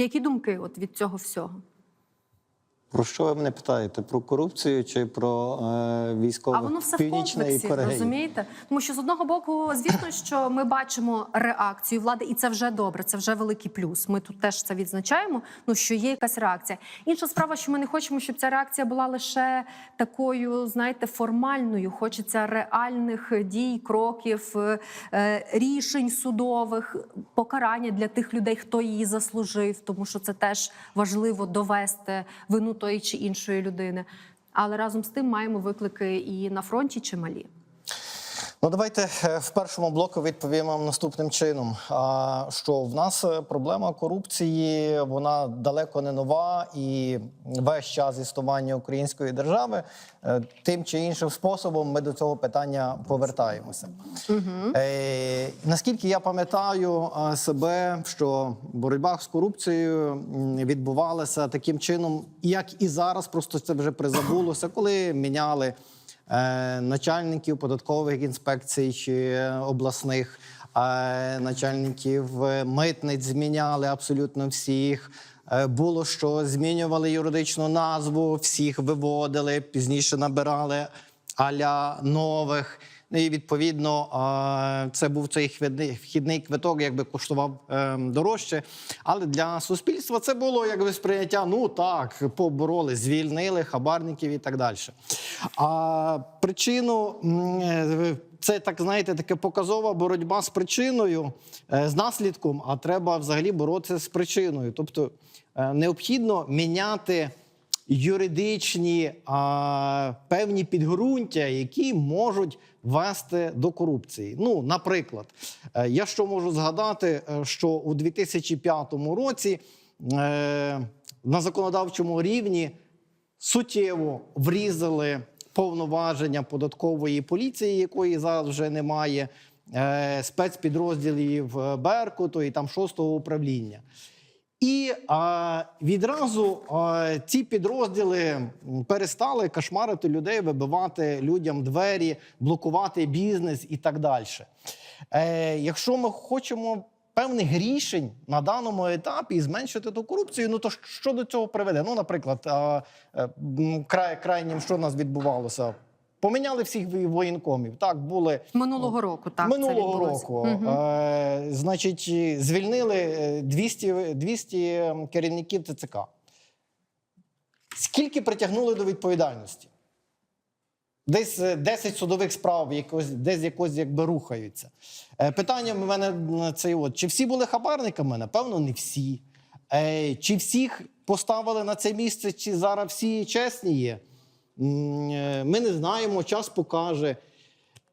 Які думки от від цього всього? Про що ви мене питаєте? Про корупцію чи про е, військових А воно все в комплексі, Кореї? розумієте? Тому що з одного боку, звісно, що ми бачимо реакцію влади, і це вже добре, це вже великий плюс. Ми тут теж це відзначаємо. Ну що є якась реакція. Інша справа, що ми не хочемо, щоб ця реакція була лише такою, знаєте, формальною. Хочеться реальних дій, кроків, е, рішень судових, покарання для тих людей, хто її заслужив, тому що це теж важливо довести вину тої чи іншої людини. Але разом з тим маємо виклики і на фронті чималі. Ну, давайте е, в першому блоку відповімо наступним чином. Що в нас е, проблема корупції, вона далеко не нова, і весь час існування української держави е, тим чи іншим способом ми до цього питання повертаємося. Е, наскільки я пам'ятаю себе, що боротьба з корупцією відбувалася таким чином, як і зараз, просто це вже призабулося, коли міняли начальників податкових інспекцій чи обласних, е, начальників е, митниць зміняли абсолютно всіх. Е, Було що змінювали юридичну назву, всіх виводили, пізніше набирали аля нових. Ну і відповідно це був цей вхідний, квиток, якби коштував е, дорожче. Але для суспільства це було якби сприйняття. Ну так, побороли, звільнили хабарників і так далі. А причину е, це так знаєте, таке показова боротьба з причиною, е, з наслідком. А треба взагалі боротися з причиною. Тобто е, необхідно міняти юридичні а, певні підґрунтя, які можуть вести до корупції. Ну, наприклад, е, я що можу згадати, е, що у 2005 році е, на законодавчому рівні суттєво врізали повноваження податкової поліції, якої зараз вже немає, е, спецпідрозділів Беркуту і там шостого управління. І а, відразу а, ці підрозділи перестали кошмарити людей, вибивати людям двері, блокувати бізнес і так далі. Е, якщо ми хочемо певних рішень на даному етапі і зменшити ту корупцію, ну то що до цього приведе? Ну, наприклад, а, е, край, крайнім, що у нас відбувалося? Поміняли всіх воєнкомів. Так, були Минулого року, так. минулого року. Е, значить, звільнили е, 200, 200 керівників ТЦК. Скільки притягнули до відповідальності? Десь е, 10 судових справ якось, десь якось якби рухаються. Е, питання в мене це от: чи всі були хабарниками? Напевно, не всі. Е, чи всіх поставили на це місце, чи зараз всі чесні є? Е, Ми не знаємо, час покаже.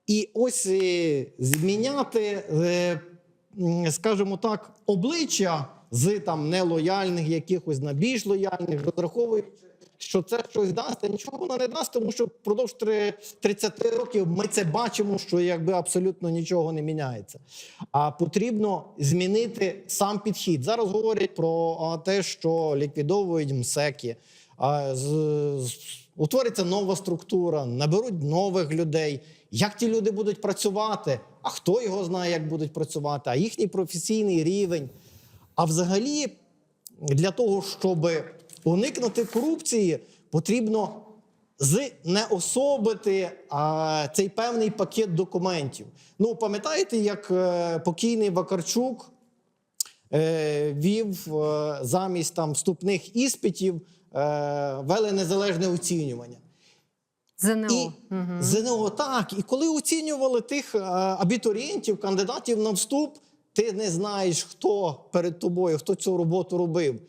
І ось е, зміняти, е, скажімо так, обличчя з там нелояльних якихось на більш лояльних, розраховуючи, що це щось дасть, нічого воно не дасть, тому що впродовж три- 30 років ми це бачимо, що якби абсолютно нічого не міняється. А потрібно змінити сам підхід. Зараз говорять про те, що ліквідовують МСЕКи. Утвориться нова структура, наберуть нових людей. Як ті люди будуть працювати? А хто його знає, як будуть працювати? А їхній професійний рівень. А взагалі, для того, щоб уникнути корупції, потрібно знеособити а, цей певний пакет документів. Ну, пам'ятаєте, як е, покійний Вакарчук е, вів е, замість там вступних іспитів вели незалежне оцінювання. ЗНО. І ЗНО так. І коли оцінювали тих е, абітурієнтів, кандидатів на вступ, ти не знаєш, хто перед тобою, хто цю роботу робив.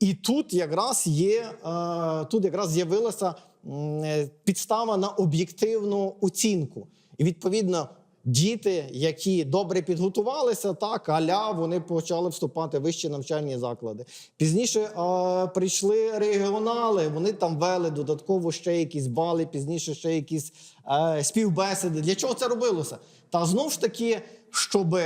І тут якраз є е, тут якраз з'явилася е, підстава на об'єктивну оцінку. І відповідно. Діти, які добре підготувалися, так аля вони почали вступати в вищі навчальні заклади. Пізніше е, прийшли регіонали, вони там вели додатково ще якісь бали, пізніше ще якісь е, співбесіди. Для чого це робилося? Та знову ж таки, щоб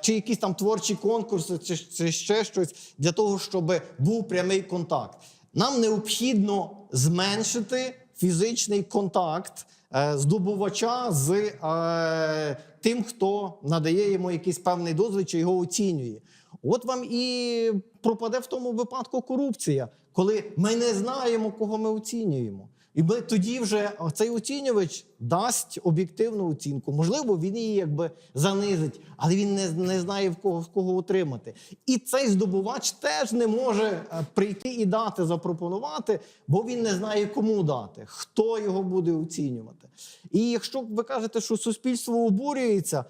чи якісь там творчі конкурси, чи, чи ще щось для того, щоб був прямий контакт. Нам необхідно зменшити фізичний контакт е, здобувача з е, тим, хто надає йому якийсь певний дозвіл чи його оцінює. От вам і пропаде в тому випадку корупція, коли ми не знаємо, кого ми оцінюємо. І ми тоді вже цей оцінювач дасть об'єктивну оцінку. Можливо, він її якби занизить, але він не, не знає в кого в кого отримати. І цей здобувач теж не може е, прийти і дати запропонувати, бо він не знає, кому дати, хто його буде оцінювати. І якщо ви кажете, що суспільство обурюється.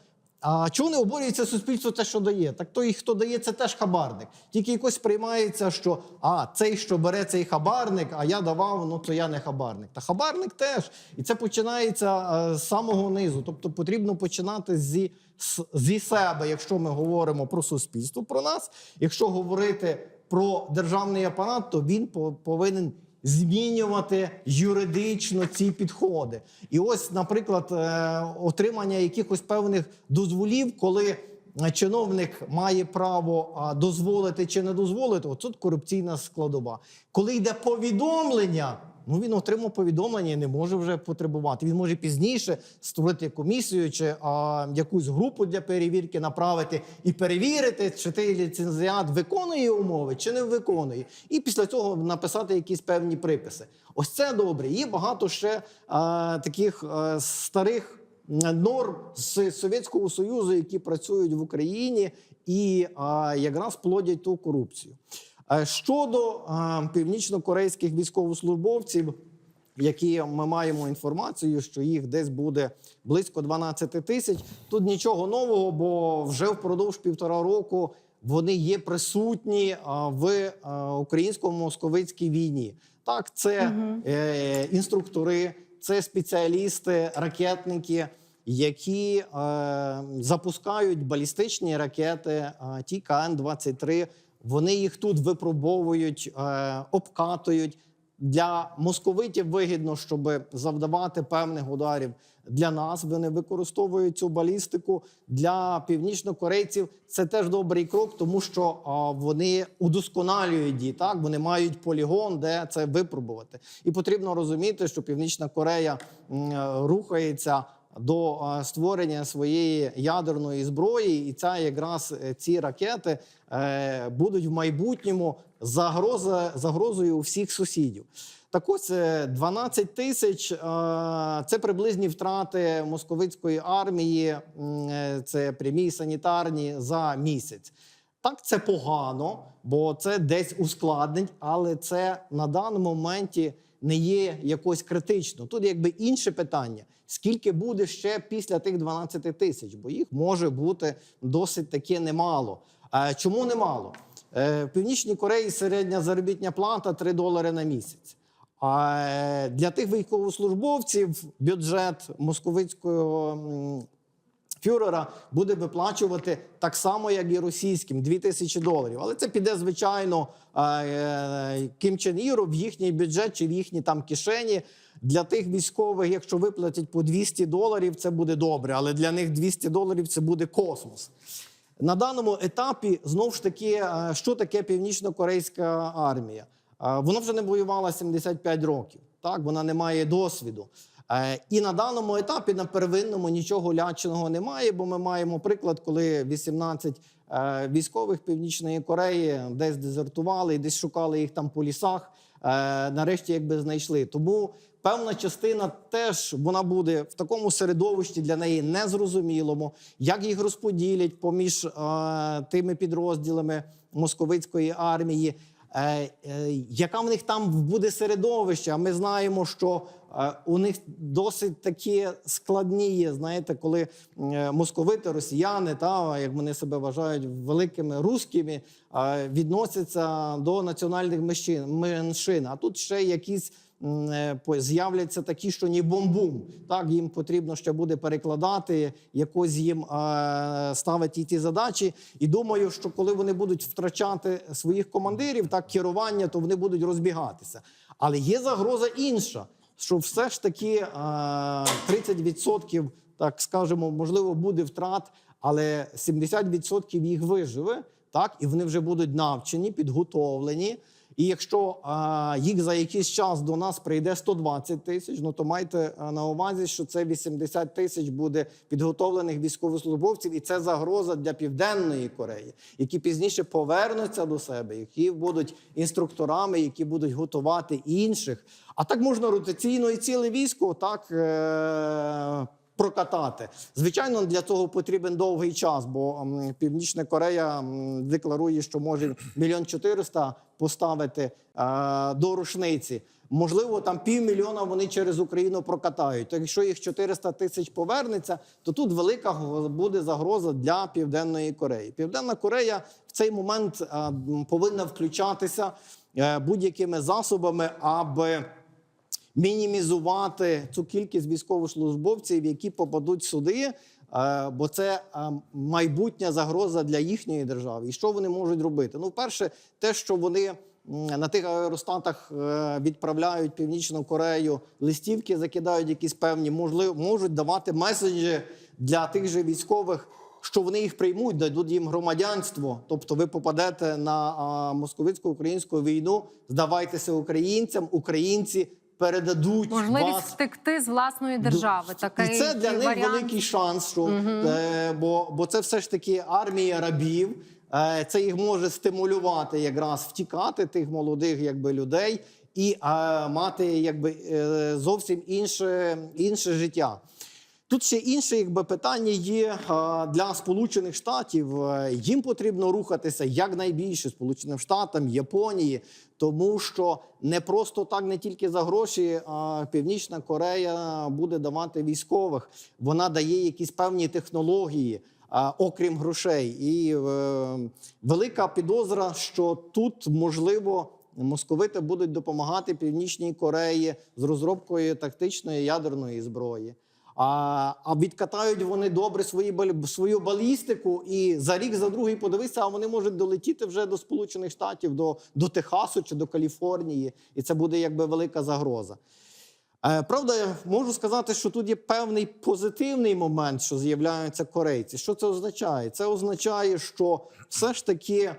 А чого не обурюється суспільство те, що дає? Так той, хто дає, це теж хабарник. Тільки якось приймається, що а цей, що бере цей хабарник, а я давав, ну то я не хабарник. Та хабарник теж. І це починається е, з самого низу. Тобто потрібно починати зі, зі себе, якщо ми говоримо про суспільство, про нас. Якщо говорити про державний апарат, то він по- повинен змінювати юридично ці підходи. І ось, наприклад, е, отримання якихось певних дозволів, коли е, чиновник має право дозволити чи не дозволити, от тут корупційна складова. Коли йде повідомлення. Ну, він отримав повідомлення і не може вже потребувати. Він може пізніше створити комісію чи а, якусь групу для перевірки, направити і перевірити, чи той ліцензіат виконує умови, чи не виконує. І після цього написати якісь певні приписи. Ось це добре. Є багато ще а, таких а, старих норм з Совєтського Союзу, які працюють в Україні і а, якраз плодять ту корупцію. Е, Щодо північно-корейських військовослужбовців, які ми маємо інформацію, що їх десь буде близько 12 тисяч. Тут нічого нового, бо вже впродовж півтора року вони є присутні в а, українсько-московицькій війні. Так, це е, інструктори, це спеціалісти, ракетники, які е, запускають балістичні ракети, е, ті КН-23. Вони їх тут випробовують, е, обкатують. Для московитів вигідно, щоб завдавати певних ударів. Для нас вони використовують цю балістику. Для північнокорейців це теж добрий крок, тому що а, вони удосконалюють її. Так вони мають полігон, де це випробувати. І потрібно розуміти, що Північна Корея е, рухається до створення своєї ядерної зброї, і ця якраз е, ці ракети е, будуть в майбутньому загроза, загрозою у всіх сусідів. Так ось е, 12 тисяч е, це приблизні втрати московицької армії, це прямі санітарні за місяць. Так, це погано, бо це десь ускладнить, але це на даному моменті не є якось критично. Тут якби інше питання: скільки буде ще після тих 12 тисяч, бо їх може бути досить таки немало. Чому немало? Е, В Північній Кореї середня заробітня плата 3 долари на місяць. А е, для тих військовослужбовців бюджет московицького фюрера буде виплачувати так само, як і російським 2 тисячі доларів. Але це піде, звичайно, е, Кім Чен Іру в їхній бюджет чи в їхні там кишені. Для тих військових, якщо виплатять по 200 доларів, це буде добре. Але для них 200 доларів це буде космос. На даному етапі знову ж таки, е, що таке північно-корейська армія? Е, Вона вже не воювала 75 років. Так, вона не має досвіду. Е, І на даному етапі на первинному нічого ляченого немає, бо ми маємо приклад, коли 18 е, військових Північної Кореї десь дезертували десь шукали їх там по лісах. Нарешті якби знайшли. Тому певна частина теж вона буде в такому середовищі для неї незрозумілому, як їх розподілять поміж е, тими підрозділами московицької армії. Е, е, яка в них там буде середовище? А ми знаємо, що е, у них досить такі складні є. Знаєте, коли е, московити, росіяни, та як вони себе вважають великими русскими, е, відносяться до національних меншин. А тут ще якісь. Е, З'являться такі, що ні бомбум. Так їм потрібно ще буде перекладати, якось їм е, ставити ті задачі. І думаю, що коли вони будуть втрачати своїх командирів, так керування, то вони будуть розбігатися. Але є загроза інша, що все ж таки е, 30%, так скажемо, можливо, буде втрат, але 70% їх виживе, так і вони вже будуть навчені, підготовлені. І якщо а, їх за якийсь час до нас прийде 120 тисяч, ну то майте на увазі, що це 80 тисяч буде підготовлених військовослужбовців, і це загроза для південної Кореї, які пізніше повернуться до себе, які будуть інструкторами, які будуть готувати інших. А так можна ротаційно і ціле військо так. Е- Прокатати звичайно для цього потрібен довгий час, бо Північна Корея декларує, що може мільйон чотириста поставити е, до рушниці. Можливо, там півмільйона вони через Україну прокатають. То якщо їх 400 тисяч повернеться, то тут велика буде загроза для Південної Кореї. Південна Корея в цей момент е, повинна включатися е, будь-якими засобами, аби мінімізувати цю кількість військовослужбовців, які попадуть сюди, е, бо це е, майбутня загроза для їхньої держави. І що вони можуть робити? Ну, перше, те, що вони на тих аеростатах е, відправляють Північну Корею листівки, закидають якісь певні, можливо, можуть давати меседжі для тих же військових. Що вони їх приймуть, дадуть їм громадянство. Тобто, ви попадете на московицько-українську війну, здавайтеся українцям, українці передадуть Можливість вас втекти з власної держави. Такий і це для них варіант. великий шанс, що е, бо, бо це все ж таки армія рабів. Е, це їх може стимулювати якраз втікати тих молодих якби людей і е, мати якби зовсім інше, інше життя. Тут ще інше якби, питання є для Сполучених Штатів. Е, Їм потрібно рухатися якнайбільше Сполученим Штатам, Японії, тому що не просто так, не тільки за гроші, а Північна Корея буде давати військових. Вона дає якісь певні технології. Окрім грошей, і е, велика підозра, що тут можливо московити будуть допомагати Північній Кореї з розробкою тактичної ядерної зброї. А, а відкатають вони добре свої свою балістику, і за рік, за другий подивися, а вони можуть долетіти вже до Сполучених Штатів, до, до Техасу чи до Каліфорнії, і це буде якби велика загроза. Е, Правда, я можу сказати, що тут є певний позитивний момент, що з'являються корейці. Що це означає? Це означає, що все ж таки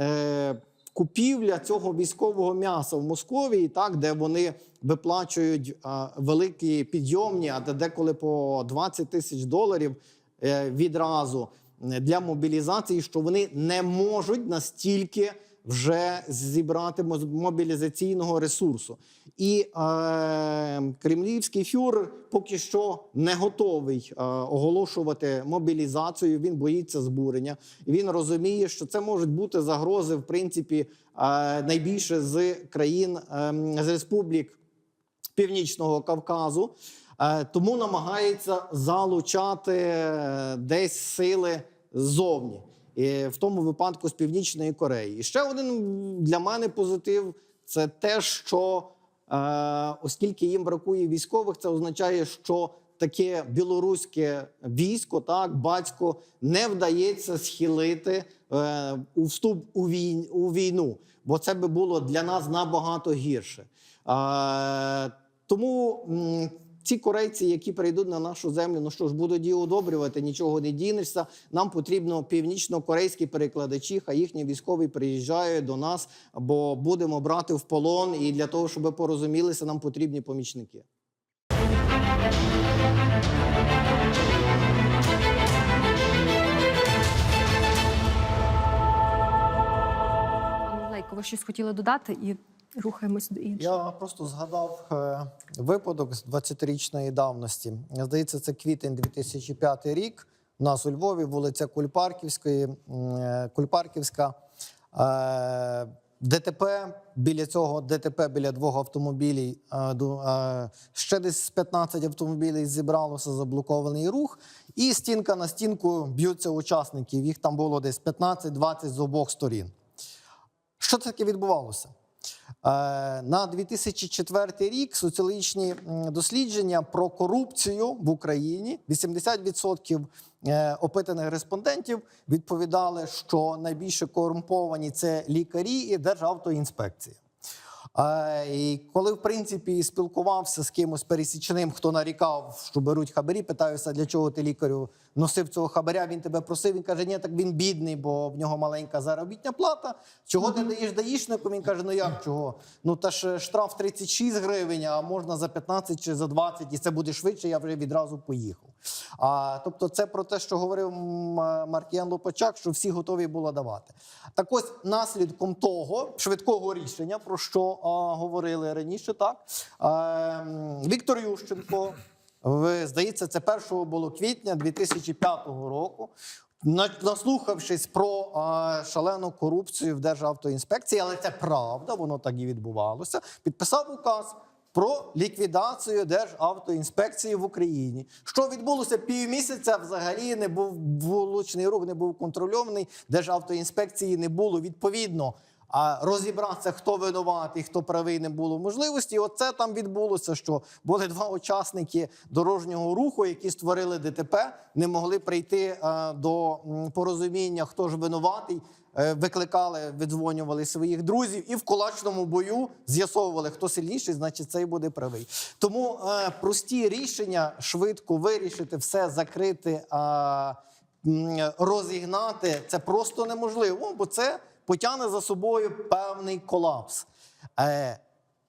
е, купівля цього військового м'яса в Московії, так, де вони виплачують е, великі підйомні, а де деколи по 20 тисяч доларів е, відразу е, для мобілізації, що вони не можуть настільки вже зібрати мобілізаційного ресурсу. І е, кремлівський фюрер поки що не готовий е, оголошувати мобілізацію. Він боїться збурення. Він розуміє, що це можуть бути загрози, в принципі, е, найбільше з країн е, з республік Північного Кавказу. Е, Тому намагається залучати е, десь сили ззовні, в тому випадку з Північної Кореї. І ще один для мене позитив це те, що е, оскільки їм бракує військових, це означає, що таке білоруське військо, так батько не вдається схилити е, у вступ у, війн, у війну, бо це би було для нас набагато гірше. Е, тому ці корейці, які прийдуть на нашу землю, ну що ж будуть її удобрювати, нічого не дінешся. Нам потрібно північно-корейські перекладачі, а їхні військові приїжджають до нас, бо будемо брати в полон. І для того, щоб порозумілися, нам потрібні помічники. Лейко, ви щось хотіли додати і рухаємось до іншого. Я просто згадав е, випадок з 20-річної давності. Здається, це квітень 2005 рік. У нас у Львові, вулиця Кульпарківської, е, Кульпарківська. Е, ДТП біля цього ДТП біля двох автомобілів. Ще десь 15 автомобілів зібралося, заблокований рух. І стінка на стінку б'ються учасників. Їх там було десь 15-20 з обох сторін. Що таке відбувалося? Е, На 2004 рік соціологічні дослідження про корупцію в Україні 80% е, опитаних респондентів відповідали, що найбільше корумповані це лікарі і Державтоінспекція. Е, І коли, в принципі, спілкувався з кимось пересічним, хто нарікав, що беруть хабарі, питаюся, для чого ти лікарю носив цього хабаря, він тебе просив. Він каже, ні, так він бідний, бо в нього маленька заробітня плата. Чого ти даєш даїшнику? Він каже, ну як чого? Ну та ж штраф 36 гривень, а можна за 15 чи за 20, і це буде швидше, я вже відразу поїхав. А, тобто, це про те, що говорив Маркіян Лопачак, що всі готові було давати. Так ось наслідком того швидкого рішення, про що а, говорили раніше, так а, Віктор Ющенко, ви, здається, це 1 було квітня 2005 року. Наслухавшись про а, шалену корупцію в Державтоінспекції, але це правда, воно так і відбувалося. Підписав указ про ліквідацію Державтоінспекції в Україні. Що відбулося півмісяця? Взагалі не був вуличний рух, не був контрольований. Державтоінспекції не було відповідно. А розібратися, хто винуватий, хто правий, не було можливості. І Оце там відбулося. Що були два учасники дорожнього руху, які створили ДТП, не могли прийти е, до порозуміння, хто ж винуватий. Е, Викликали, видзвонювали своїх друзів і в кулачному бою з'ясовували, хто сильніший, значить цей буде правий. Тому е, прості рішення швидко вирішити, все закрити, е, розігнати це просто неможливо, бо це потягне за собою певний колапс. Е,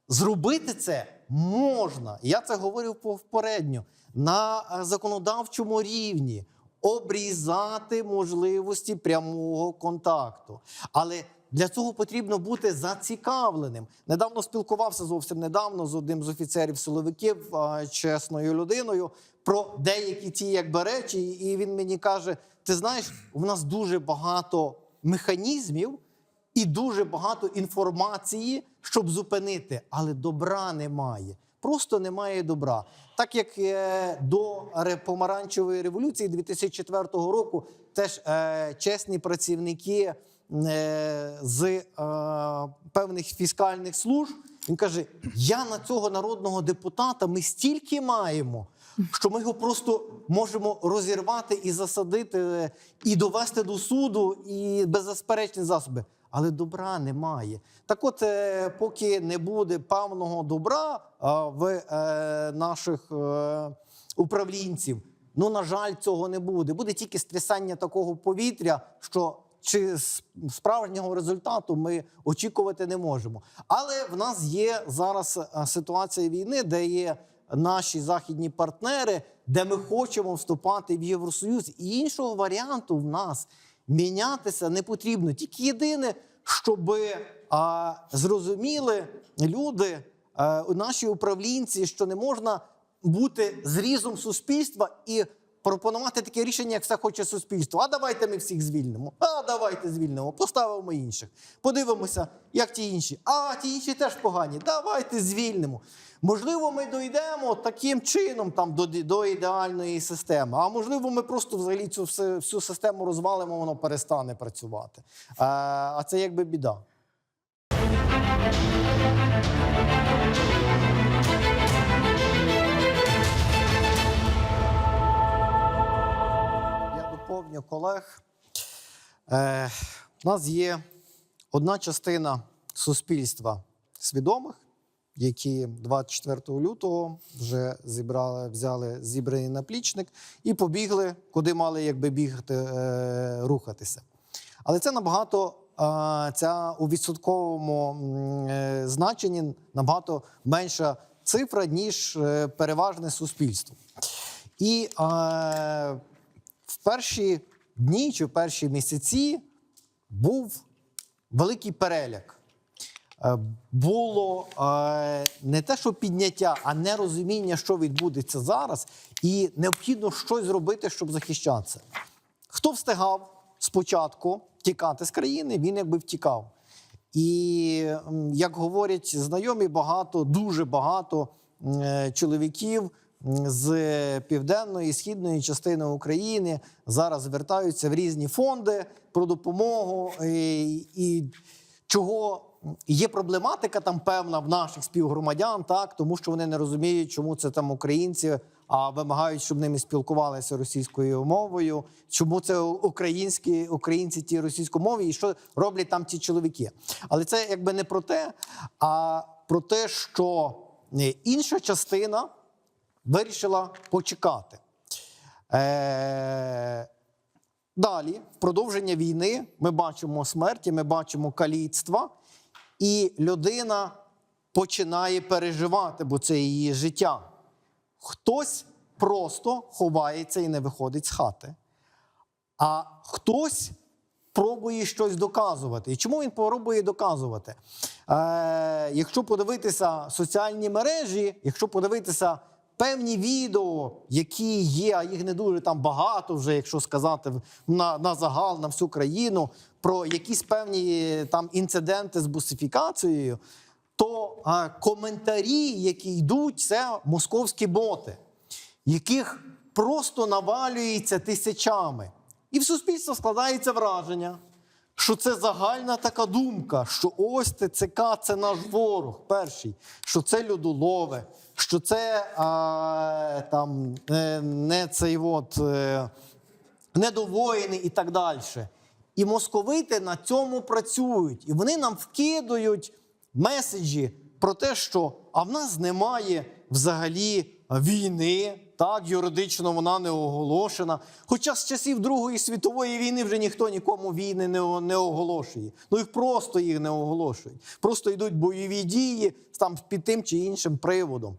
Зробити це можна. Я це говорив попередньо на е, законодавчому рівні. Обрізати можливості прямого контакту. Але для цього потрібно бути зацікавленим. Недавно спілкувався зовсім недавно з одним з офіцерів силовиків, е, чесною людиною, про деякі ті якби речі. І він мені каже: ти знаєш, у нас дуже багато механізмів і дуже багато інформації, щоб зупинити, але добра немає. Просто немає добра. Так як е, до помаранчевої революції 2004 року теж е, чесні працівники е, з певних фіскальних служб, він каже: я на цього народного депутата ми стільки маємо, що ми його просто можемо розірвати і засадити, е, і довести до суду, і беззасперечні засоби. Але добра немає. Так, от, е, поки не буде певного добра в е, наших е, управлінців, ну на жаль, цього не буде. Буде тільки стрясання такого повітря, що чи справжнього результату ми очікувати не можемо. Але в нас є зараз е, ситуація війни, де є наші західні партнери, де ми хочемо вступати в Євросоюз. І іншого варіанту в нас мінятися не потрібно. Тільки єдине, щоб а, зрозуміли люди, а, наші управлінці, що не можна бути зрізом суспільства і пропонувати таке рішення, як все хоче суспільство. А давайте ми всіх звільнимо. А давайте звільнимо, поставимо інших. Подивимося, як ті інші. А ті інші теж погані. Давайте звільнимо. Можливо, ми дійдемо таким чином там до, до ідеальної системи. А можливо, ми просто взагалі цю всю систему розвалимо, воно перестане працювати. А, а це якби біда. Я колег. Е, у нас є одна частина суспільства свідомих, які 24 лютого вже зібрали, взяли зібраний наплічник і побігли, куди мали якби бігти, е, рухатися. Але це набагато е, ця у відсотковому е, значенні набагато менша цифра, ніж е, переважне суспільство. І е, перші дні чи в перші місяці був великий переляк. Е, Було е, не те, що підняття, а нерозуміння, що відбудеться зараз, і необхідно щось зробити, щоб захищатися. Хто встигав спочатку тікати з країни, він якби втікав. І як говорять знайомі, багато, дуже багато е, чоловіків з південної і східної частини України зараз звертаються в різні фонди про допомогу. І, і чого є проблематика там певна в наших співгромадян, так тому що вони не розуміють, чому це там українці, а вимагають, щоб ними спілкувалися російською мовою. Чому це українські українці ті російськомові, і що роблять там ті чоловіки? Але це якби не про те, а про те, що е, інша частина вирішила почекати. Е, далі, в продовження війни, ми бачимо смерті, ми бачимо каліцтва, і людина починає переживати, бо це її життя. Хтось просто ховається і не виходить з хати, а хтось пробує щось доказувати. І чому він пробує доказувати? Е, якщо подивитися соціальні мережі, якщо подивитися певні відео, які є, а їх не дуже там багато, вже якщо сказати на, на загал, на всю країну, про якісь певні там інциденти з бусифікацією, то е, коментарі, які йдуть, це московські боти яких просто навалюється тисячами. І в суспільство складається враження, що це загальна така думка, що ось ТЦК це наш ворог перший, що це людолове, що це а, там, е, не цей от, е, недовоїни і так далі. І московити на цьому працюють. І вони нам вкидують меседжі про те, що а в нас немає взагалі війни. Так, юридично вона не оголошена. Хоча з часів Другої світової війни вже ніхто нікому війни не, не оголошує. Ну їх просто їх не оголошують. Просто йдуть бойові дії там під тим чи іншим приводом.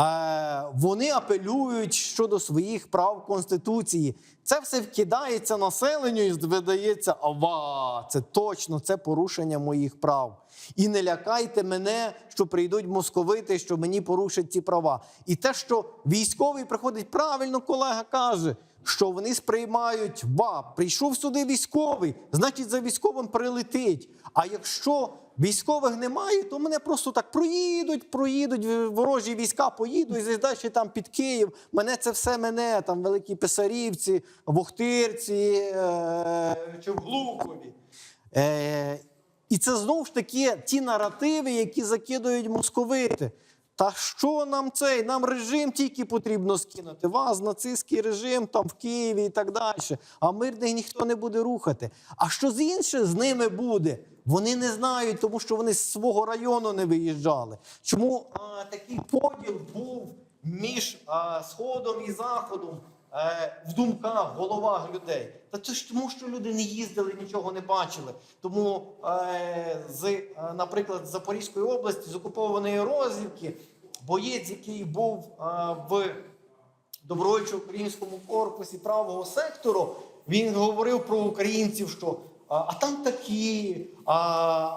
Е, вони апелюють щодо своїх прав Конституції. Це все вкидається населенню і видається, ава, це точно це порушення моїх прав. І не лякайте мене, що прийдуть московити, що мені порушать ці права. І те, що військовий приходить, правильно колега каже, що вони сприймають, ба, прийшов сюди військовий, значить за військовим прилетить. А якщо військових немає, то мене просто так проїдуть, проїдуть ворожі війська, поїдуть і далі там під Київ. Мене це все мене, там великі писарівці, Вохтирці е- чи в Глухові. І це знову ж таки ті наративи, які закидують московити. Та що нам цей? Нам режим тільки потрібно скинути. Вас, нацистський режим там в Києві і так далі. А мирних ніхто не буде рухати. А що з інше з ними буде? Вони не знають, тому що вони з свого району не виїжджали. Чому а, такий поділ був між а, Сходом і Заходом? Е, в думках, в головах людей. Та це ж тому, що люди не їздили, нічого не бачили. Тому, е, з, е, наприклад, з Запорізької області, з окупованої розвідки, боєць, який був в добровольчо-українському корпусі правого сектору, він говорив про українців, що а там такі, а,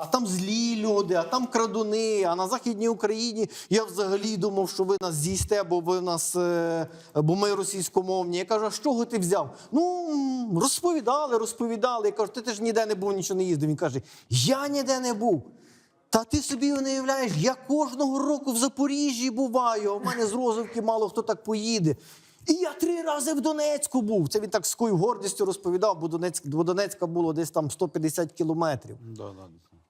а там злі люди, а там крадуни. А на Західній Україні я взагалі думав, що ви нас з'їсте, бо ви нас, е, бо ми російськомовні. Я кажу, а з чого ти взяв? Ну розповідали, розповідали. Я кажу, ти теж ніде не був, нічого не їздив. Він каже: Я ніде не був. Та ти собі не уявляєш, я кожного року в Запоріжжі буваю, а в мене з Розовки мало хто так поїде. І я три рази в Донецьку був. Це він так з такою гордістю розповідав, бо Донецьк, до Донецька було десь там 150 кілометрів.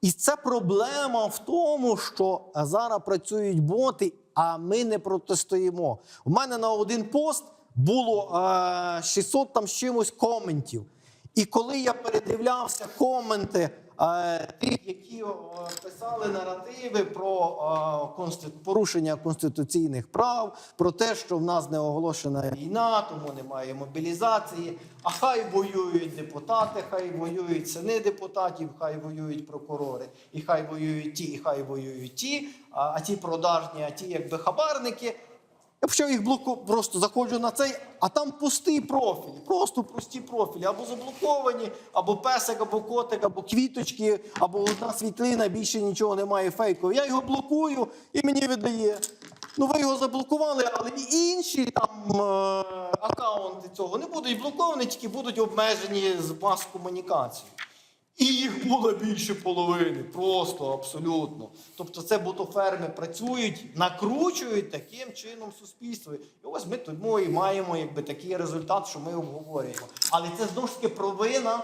І це проблема в тому, що зараз працюють боти, а ми не протистоїмо. У мене на один пост було е, 600 там з чимось коментів. І коли я передивлявся коменти тих, які писали наративи про порушення конституційних прав, про те, що в нас не оголошена війна, тому немає мобілізації. А хай воюють депутати, хай воюють сини депутатів, хай воюють прокурори, і хай воюють ті, і хай воюють ті, а ті продажні, а ті якби хабарники. Я почав їх блоку, просто заходжу на цей, а там пустий профіль, просто пусті профілі, або заблоковані, або песик, або котик, або квіточки, або одна світлина, більше нічого немає фейкового. Я його блокую і мені видає. Ну, ви його заблокували, але і інші там е, акаунти цього не будуть блоковані, тільки будуть обмежені з мас комунікацією. І їх було більше половини, просто абсолютно. Тобто, це ботоферми працюють, накручують таким чином суспільство. І ось ми тому і маємо якби такий результат, що ми обговорюємо. Але це знову ж таки провина.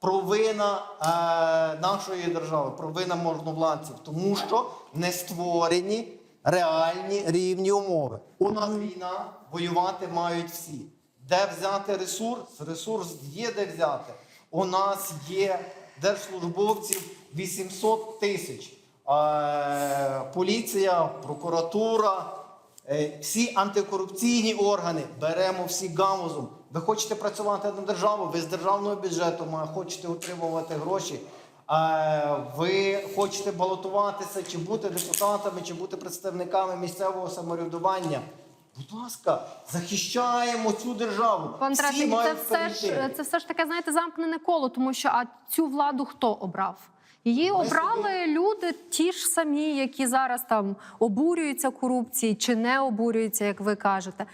Провина е, нашої держави, провина можновладців, тому що не створені реальні рівні умови. У нас війна, воювати мають всі. Де взяти ресурс? Ресурс є де взяти. У нас є держслужбовців 800 тисяч. Е, поліція, прокуратура, Е, Всі антикорупційні органи беремо всі гамузом. Ви хочете працювати на державу, ви з державного бюджету хочете отримувати гроші. Ви хочете балотуватися, чи бути депутатами, чи бути представниками місцевого самоврядування. Будь ласка, захищаємо цю державу. Пан Всі Трефі, це мають все ж це все ж таке, знаєте, замкнене коло, тому що а цю владу хто обрав? Її обрали люди, ті ж самі, які зараз там обурюються корупції чи не обурюються, як ви кажете.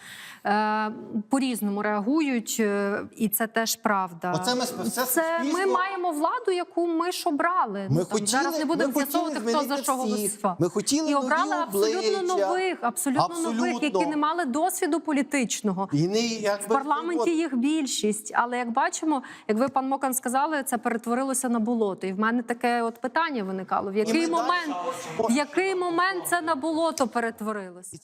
Е, по-різному реагують, е, і це теж правда. Оце ми це це ми маємо владу, яку ми ж обрали. Ми там, зараз не будемо з'ясовувати, хто за що голосував. Ми хотіли і нові обрали абсолютно обличчя. нових, абсолютно, нових, які не мали досвіду політичного. І не, якби, В парламенті їх більшість, але як бачимо, як ви пан Мокан сказали, це перетворилося на болото. І в мене таке от питання виникало: в який момент, в який момент це на болото перетворилося?